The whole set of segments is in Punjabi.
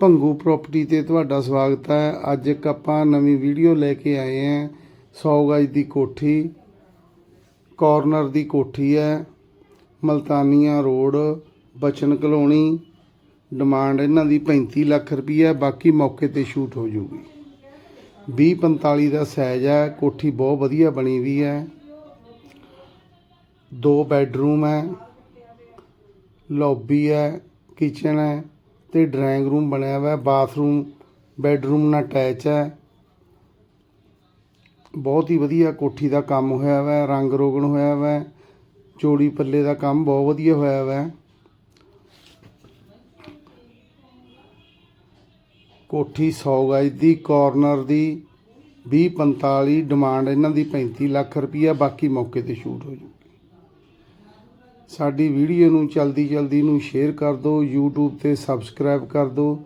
ਭੰਗੂ ਪ੍ਰਾਪਰਟੀ ਤੇ ਤੁਹਾਡਾ ਸਵਾਗਤ ਹੈ। ਅੱਜ ਇੱਕ ਆਪਾਂ ਨਵੀਂ ਵੀਡੀਓ ਲੈ ਕੇ ਆਏ ਹਾਂ। 100 ਗਜ ਦੀ ਕੋਠੀ ਕਾਰਨਰ ਦੀ ਕੋਠੀ ਹੈ। Maltanian road, Bachan colony. Demand ਇਹਨਾਂ ਦੀ 35 ਲੱਖ ਰੁਪਈਆ, ਬਾਕੀ ਮੌਕੇ ਤੇ ਸ਼ੂਟ ਹੋ ਜੂਗੀ। 20 45 ਦਾ ਸਾਈਜ਼ ਹੈ। ਕੋਠੀ ਬਹੁਤ ਵਧੀਆ ਬਣੀ ਵੀ ਹੈ। ਦੋ ਬੈੱਡਰੂਮ ਹੈ। ਲੌਬੀ ਹੈ। ਕਿਚਨ ਹੈ। ਤੇ ਡਰਾਇੰਗ ਰੂਮ ਬਣਿਆ ਹੋਇਆ ਬਾਥਰੂਮ ਬੈਡਰੂਮ ਨਾਲ ਅਟੈਚ ਹੈ। ਬਹੁਤ ਹੀ ਵਧੀਆ ਕੋਠੀ ਦਾ ਕੰਮ ਹੋਇਆ ਹੋਇਆ, ਰੰਗ ਰੋਗਨ ਹੋਇਆ ਹੋਇਆ ਚੋੜੀ ਪੱਲੇ ਦਾ ਕੰਮ ਬਹੁਤ ਵਧੀਆ ਹੋਇਆ ਹੋਇਆ। ਕੋਠੀ 100 ਗਜ ਦੀ ਕਾਰਨਰ ਦੀ 20 45 ਡਿਮਾਂਡ ਇਹਨਾਂ ਦੀ 35 ਲੱਖ ਰੁਪਈਆ, ਬਾਕੀ ਮੌਕੇ ਤੇ ਸ਼ੂਟ ਹੋ ਜੂ। ਸਾਡੀ ਵੀਡੀਓ ਨੂੰ ਜਲਦੀ ਜਲਦੀ ਨੂੰ ਸ਼ੇਅਰ ਕਰ ਦਿਓ, YouTube ਤੇ ਸਬਸਕ੍ਰਾਈਬ ਕਰ ਦਿਓ,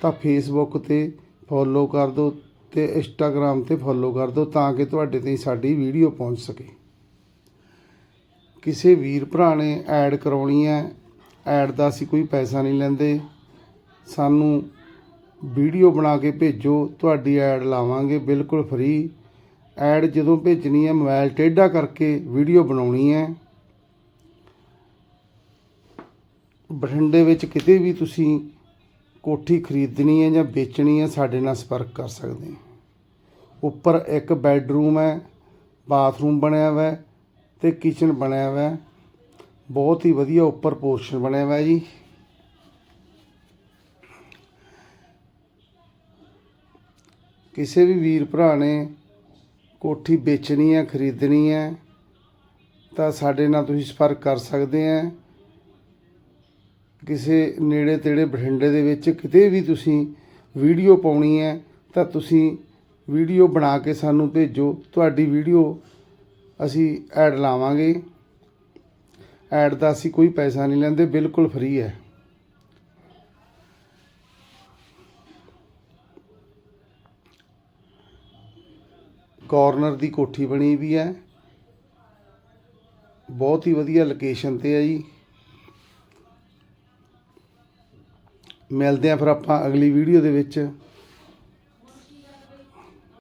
ਤਾਂ Facebook ਤੇ ਫੋਲੋ ਕਰ ਦਿਓ ਤੇ Instagram ਤੇ ਫੋਲੋ ਕਰ ਦਿਓ ਤਾਂ ਕਿ ਤੁਹਾਡੇ ਤਾਈਂ ਸਾਡੀ ਵੀਡੀਓ ਪਹੁੰਚ ਸਕੇ। ਕਿਸੇ ਵੀਰ ਭਰਾ ਨੇ ਐਡ ਕਰਾਉਣੀ ਹੈ ਐਡ ਦਾ ਅਸੀਂ ਕੋਈ ਪੈਸਾ ਨਹੀਂ ਲੈਂਦੇ। ਸਾਨੂੰ ਵੀਡੀਓ ਬਣਾ ਕੇ ਭੇਜੋ, ਤੁਹਾਡੀ ਐਡ ਲਾਵਾਂਗੇ, ਬਿਲਕੁਲ ਫ੍ਰੀ ਐਡ ਜਦੋਂ ਭੇਜਣੀ ਹੈ ਮੋਬਾਈਲ ਟੇਢਾ ਕਰਕੇ ਵੀਡੀਓ ਬਣਾਉਣੀ ਹੈ। ਬਠਿੰਡੇ ਵਿੱਚ ਕਿਤੇ ਵੀ ਤੁਸੀਂ ਕੋਠੀ ਖਰੀਦਣੀ ਹੈ ਜਾਂ ਵੇਚਣੀ ਹੈ, ਸਾਡੇ ਨਾਲ ਸੰਪਰਕ ਕਰ ਸਕਦੇ ਹੋ। ਉੱਪਰ ਇੱਕ ਬੈੱਡਰੂਮ ਹੈ, ਬਾਥਰੂਮ ਬਣਿਆ ਹੋਇਆ ਹੈ ਤੇ ਕਿਚਨ ਬਣਿਆ ਹੋਇਆ ਬਹੁਤ ਹੀ ਵਧੀਆ ਉੱਪਰ ਪੋਰਸ਼ਨ ਬਣਿਆ ਹੋਇਆ ਜੀ। ਕਿਸੇ ਵੀ ਵੀਰ ਭਰਾ ਨੇ ਕੋਠੀ ਵੇਚਣੀ ਹੈ, ਖਰੀਦਣੀ ਹੈ, ਤਾਂ ਸਾਡੇ ਨਾਲ ਤੁਸੀਂ ਸੰਪਰਕ ਕਰ ਸਕਦੇ ਆ ਕਿਸੇ ਨੇੜੇ ਤੇੜੇ ਬਠਿੰਡੇ ਦੇ ਵਿੱਚ ਕਿਤੇ ਵੀ ਤੁਸੀਂ ਵੀਡੀਓ ਪਾਉਣੀ ਹੈ, ਤਾਂ ਤੁਸੀਂ ਵੀਡੀਓ ਬਣਾ ਕੇ ਸਾਨੂੰ ਭੇਜੋ। ਤੁਹਾਡੀ ਵੀਡੀਓ ਅਸੀਂ ਐਡ ਲਾਵਾਂਗੇ। ਐਡ ਦਾ ਅਸੀਂ ਕੋਈ ਪੈਸਾ ਨਹੀਂ ਲੈਂਦੇ, ਬਿਲਕੁਲ ਫ੍ਰੀ ਹੈ। ਕਾਰਨਰ ਦੀ ਕੋਠੀ ਬਣੀ ਵੀ ਹੈ। ਬਹੁਤ ਹੀ ਵਧੀਆ ਲੋਕੇਸ਼ਨ ਤੇ ਹੈ ਜੀ। ਮਿਲਦੇ ਹਾਂ ਫਿਰ ਆਪਾਂ ਅਗਲੀ ਵੀਡੀਓ ਦੇ ਵਿੱਚ।